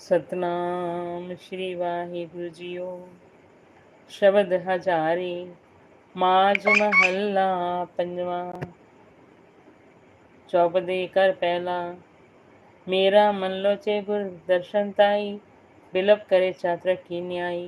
Satnam Shri Waheguru JIO ਸ਼ਬਦ ਹਜ਼ਾਰੇ ਮਾਜ ਮਹੱਲਾ ਪੰਜਵਾਂ ਚੌਪਦੇ ਕਰ ਪਹਿਲਾ ਮੇਰਾ ਮਨ ਲੋਚੇ ਗੁਰ ਦਰਸ਼ਨ ਤਾਈ ਬਿਲਪ ਕਰੇ ਚਾਤਰ ਕੀ ਨਿਆਈ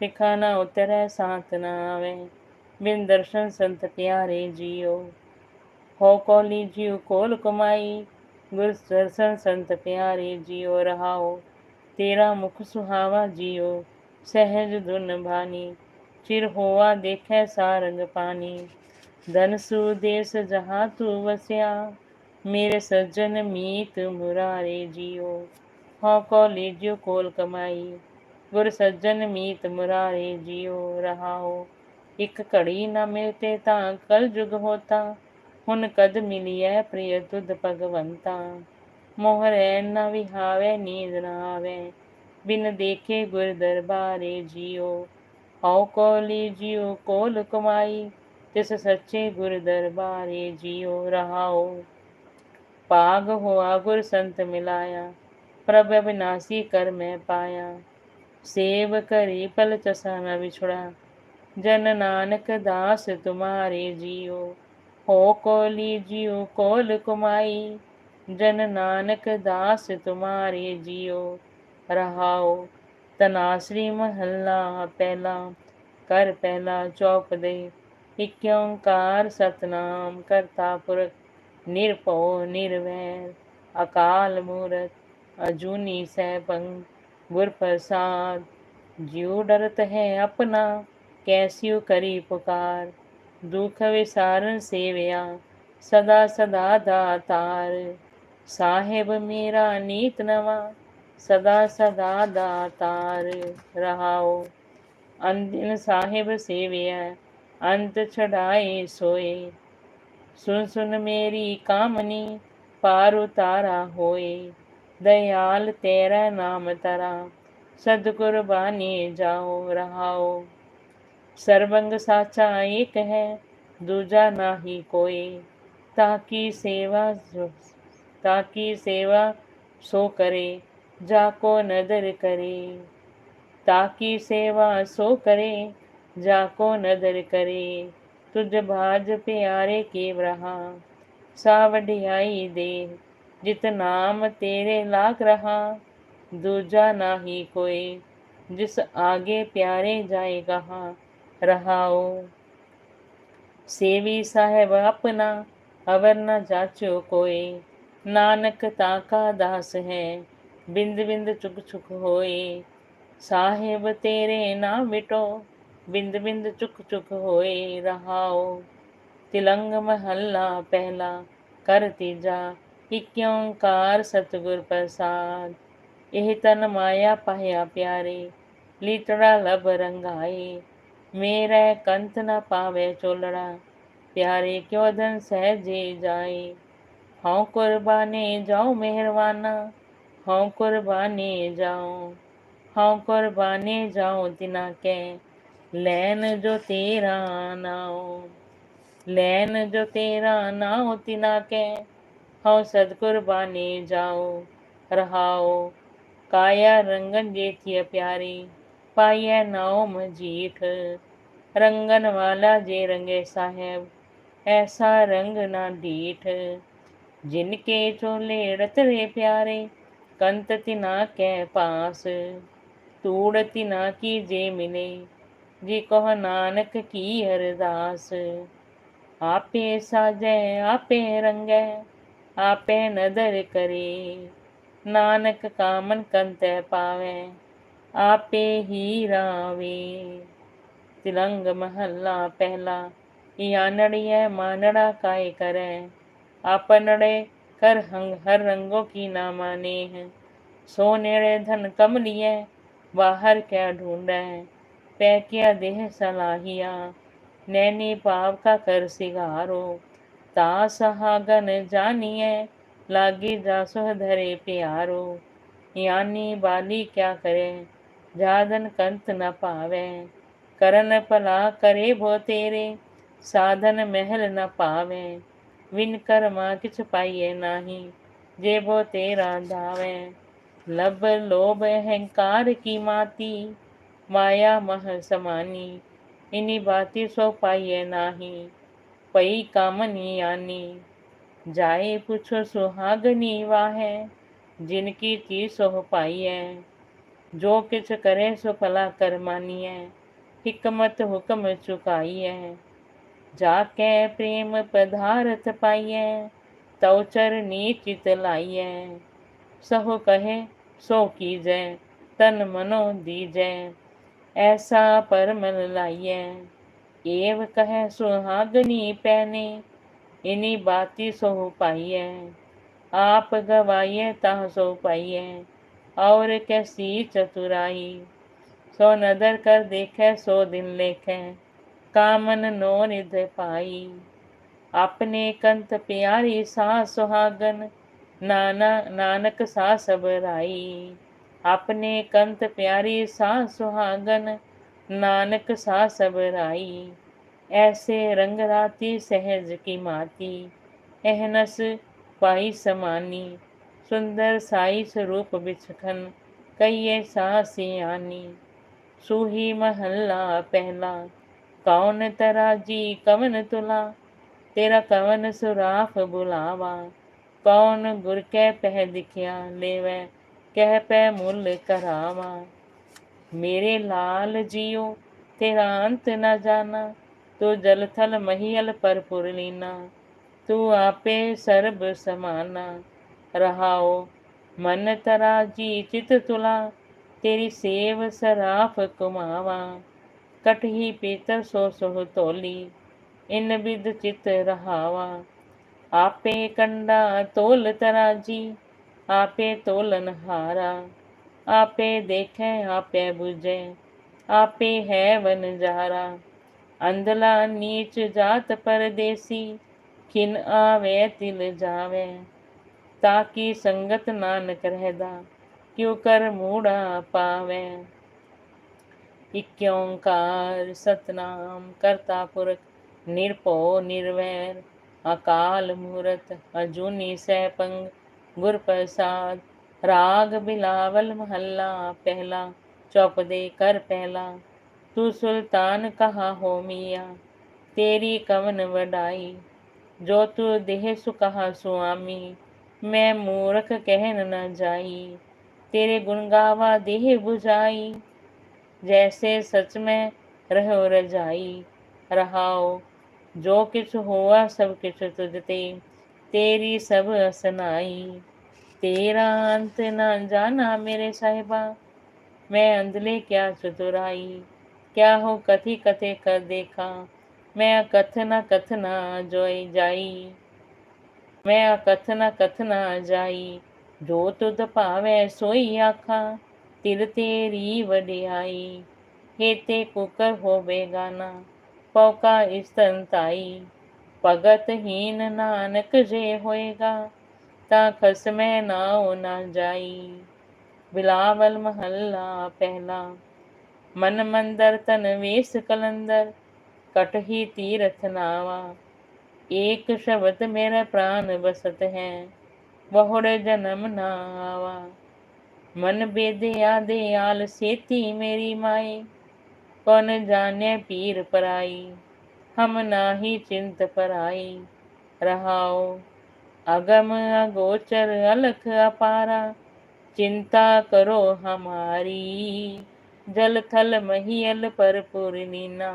ਲਿਖਾ ਨਾ ਉਤਰੈ ਸਾਤ ਨਾ ਆਵੇ ਬਿਨ ਦਰਸ਼ਨ ਸੰਤ ਪਿਆਰੇ ਜੀਓ ਹੋ ਕੋਲੀ ਜੀਉ ਕੋਲ ਕਮਾਈ ਗੁਰ ਦਰਸ਼ਨ ਸੰਤ ਪਿਆਰੇ ਜੀਓ ਰਹਾਓ तेरा मुख सुहावा जियो सहज दुन भानी चिर होवा देख सारंग पानी धन सुदेश जहाँ तू वस्या मेरे सज्जन मीत मुरारे जियो हौ को लीजियो कोल कमाई गुर सज्जन मीत मुरारे जियो रहा हो एक घड़ी न मिलते ता कल जुग होता हुन कद मिली है प्रिय तुद भगवंता मोहरैन न विहावे नींद न आवे बिन देखे गुर दरबारे जियो आओ कौली जियो कोल कमाई तिस सच्चे गुर दरबारे जियो रहाओ पाग हुआ गुर संत मिलाया प्रभ अविनाशी कर मैं पाया सेव करी पल चसा न बिछुड़ा जन नानक दास तुम्हारे जियो हो कौली जियो कोल कुमाई ਜਨ ਨਾਨਕ ਦਾਸ ਤੁਮਾਰੇ ਜੀਓ, ਰਹਾਓ ਤਨਾਸਰੀ ਮਹੱਲਾ ਪਹਿਲਾ, ਕਰ ਪਹਿਲਾ ਚੌਪ ਦੇ, ਇਕ ਓੰਕਾਰ ਸਤਨਾਮ ਕਰਤਾ ਪੁਰਖ, ਨਿਰਭਉ ਨਿਰਵੈਰ, ਅਕਾਲ ਮੂਰਤ ਅਜੂਨੀ ਸੈਭੰ, ਗੁਰ ਪ੍ਰਸਾਦ, ਜਿਉ ਡਰਤ ਹੈ ਆਪਣਾ, ਕੈਸਿਉ ਕਰੀ ਪੁਕਾਰ, ਦੁਖ ਵਿਸਾਰਨ ਸੇਵਿਆ, ਸਦਾ ਸਦਾ ਦਾਤਾਰ साहेब मेरा नीत नवा, सदा सदा दातार रहाओ। अंतिम साहेब सेविया, अंत छड़ाए सोए। सुन सुन मेरी कामनी, पार उतारा होए। दयाल तेरा नाम तरा सदकुरबानी जाओ, रहाओ। सर्वंग साचा एक है, दूजा ना ही कोई। ताकि सेवा ताकि सेवा सो करे, जाको नदर करे। ताकि सेवा सो करे, जाको नदर करे। तुझ भाज प्यारे के रहा सावढियाई दे। जित नाम तेरे लाग रहा, दूजा ना ही कोई जिस आगे प्यारे जाए कहा रहाओ। सेवी साहेब अपना अवर न जाचो कोई ਕੋਈ ਨਾਨਕ ਤਾਕਾ ਦਾਸ ਹੈ, ਬਿੰਦ ਬਿੰਦ ਚੁਕ ਚੁਕ ਹੋਏ। ਸਾਹਿਬ ਤੇਰੇ ਨਾ ਮਿਟੋ, ਬਿੰਦ ਬਿੰਦ ਚੁਕ ਚੁਕ ਹੋਏ ਰਹਾਓ। ਤਿਲੰਗ ਮਹੱਲਾ ਪਹਿਲਾ ਕਰ ਤੀਜਾ ਇਕ ਓੰਕਾਰ ਸਤਿਗੁਰ ਪ੍ਰਸਾਦ। ਇਹ ਤਨ ਮਾਇਆ ਪਾਇਆ ਪਿਆਰੇ, ਲੀਤੜਾ ਲਬ ਰੰਗਾਏ। ਮੇਰਾ ਕੰਤ ਨ ਪਾਵੇ ਚੋਲੜਾ, ਪਿਆਰੇ ਕਿਉ ਧਨ ਸਹਜੇ ਜਾਏ। हाँ कुर्बानी जाओ मेहरबाना हाँ कुर्बाने जाओ हाँ कुर्बाने जाओ तिना के लैन जो तेरा नाओ लैन जो तेरा नाओ तिना के हाँ सद कुर्बाने जाओ रहाओ, काया रंगन जेठिया प्यारी, पाया नाओ मजीठ, रंगन वाला जे रंगे साहेब, ऐसा रंग ना डीठ। जिनके चोले रतरे प्यारे, कंत तिना के पास तूड़ तिना की जे मिले, जे कह नानक की हरदास आपे साजे, आपे रंगे, आपे नदर करे, नानक कामन कंत पावे, आपे ही रावे। तिलंग महला पहला, यानड़िय मानड़ा काय करे आपनड़े कर हंग, हर रंगों की ना माने हैं। सोनेड़े धन कम लिए, बाहर क्या ढूंढा है। पैकिया देह सलाहिया, नैनी पाप का कर सिगारो। तासहागन जानिए, लागी जासुह धरे प्यारो। यानी बाली क्या करे, जादन कंत न पावे। करन पला करे भो तेरे, साधन महल न पावे। विन कर्मा कि छुपाइए नाही, जेबो तेरा धावे। लब लोभ अहंकार की माती, माया मह समानी इन्हीं बाती सो पाइए नाही, पई कामनी आनी। जाए पूछो सुहागनी वाह, जिनकी की सोह पाई है जो किछ करे सो भला कर मानिए, हिकमत हुक्म चुकाई है जाके प्रेम पदार्थ पाइए तव चरनी चित लाइए सहो कहे, सो कीजे, तन मनो दीजे, ऐसा परमल लाइए एव कहे सुहागनी पहने इनी बाती सो पाइए आप गवाइए ताह सो पाइए और कैसी चतुराई। सो नदर कर देखे, सो दिन लेखे। कामन नो निध पाई। अपने कंत प्यारी सा सुहागन, नाना, नानक सा सबराई अपने कंत प्यारी सा सुहागन, नानक सा सबराई ऐसे रंग राती सहज की माती, एहनस पाई समानी। सुंदर साई स्वरूप बिछखन कई सासी आनी सूही महल्ला पहला कौन तराजी कवन तुला? तेरा कवन सुराफ बुलावा? कौन गुर के पह दिखिया लेवे? कह पे मुल करावा। मेरे लाल जियो, तेरा अंत न जाना। तो जल थल महियल पर पुरलीना तू आपे सर्ब समाना। रहाओ, मन तराजी चित तुला। तेरी सेव सराफ कुमावा। कटही पीतर सो सोह तोली, इन बिद चित रहावा। आपे कंडा तोल तराजी, आपे तोलन हारा आपे देखे, आपे बुझे, आपे है वन जारा। अंधला नीच जात परदेसी खिन आवे तिल जावे। ताकि संगत नानक रहदा, क्यों कर मूड़ा पावे। इक्योंकार सतनाम करता पुरख, निरपो निर्वैर, अकाल मूरत, अजूनी सहपंग गुर प्रसाद राग बिलावल महल्ला पहला चौप दे कर पहला। तू सुल्तान कहा हो मिया? तेरी कवन वडाई, जो तू देह सुकहा सुआमी मैं मूर्ख कहन न जाई, तेरे गुण गावा देह बुझाई। जैसे सच में रहो रजाई रहाओ, जो किछ हुआ सब किछ तुझते, तेरी सब असनाई। तेरा अंत न जाना मेरे साहिबा, मैं अंधले क्या चतुराई। क्या हो कथी कथे कर देखा, मैं कथना कथना जोई जाई। मैं कथना कथना जाई, जो तुद पावे सोई आखा तिर तेरी वडियाई, हेते कुकर हो बेगाना पौका स्तनताई भगत हीन नानक जे होएगा, ता खसमे नाओ ना जाई। बिलावल महल्ला पहला, मन मंदर तन वेश कलंदर, कटही तीरथ नावा। एक शब्द मेरा प्राण बसत है, बहुड़ जन्म नावा। मन बेदे आदे आल सेती मेरी माए कौन जाने पीर पराई हम नाही चिंत पराई रहाओ अगम अगोचर अलख अपारा चिंता करो हमारी जल थल महियल पर पुरनीना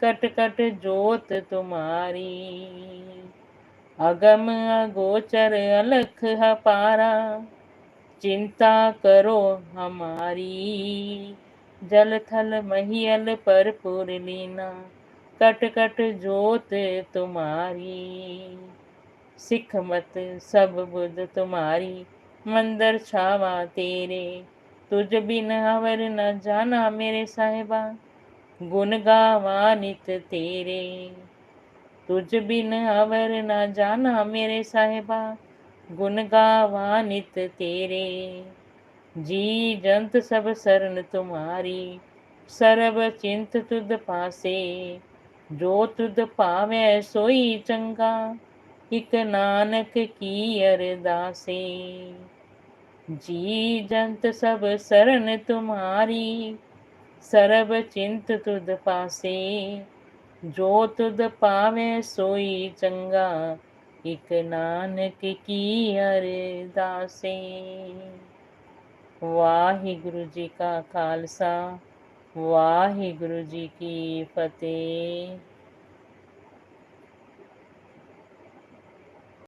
कट कट जोत तुम्हारी अगम अगोचर अलख पारा चिंता करो हमारी। जल थल महियल पर लीना। कट कट जोत तुम्हारी। सिख मत सब बुध तुम्हारी। मंदर छावा तेरे। तुझ बिन हवर न जाना मेरे साहिबा। गुण गावा नित तेरे। तुझ बिन अवर न जाना मेरे साहिबा। गुण गावा नित तेरे जी जंत सब शरण तुम्हारी सर्व चिंत तुद पासे जो तुद पावे सोई चंगा इक नानक की अरदासे जी जंत सब शरण तुम्हारी सरब चिंत तुद पासे जो तुद पावे सोई चंगा एक नानक की अरदासे। वाहिगुरु जी का खालसा वाहिगुरु जी की फतेह।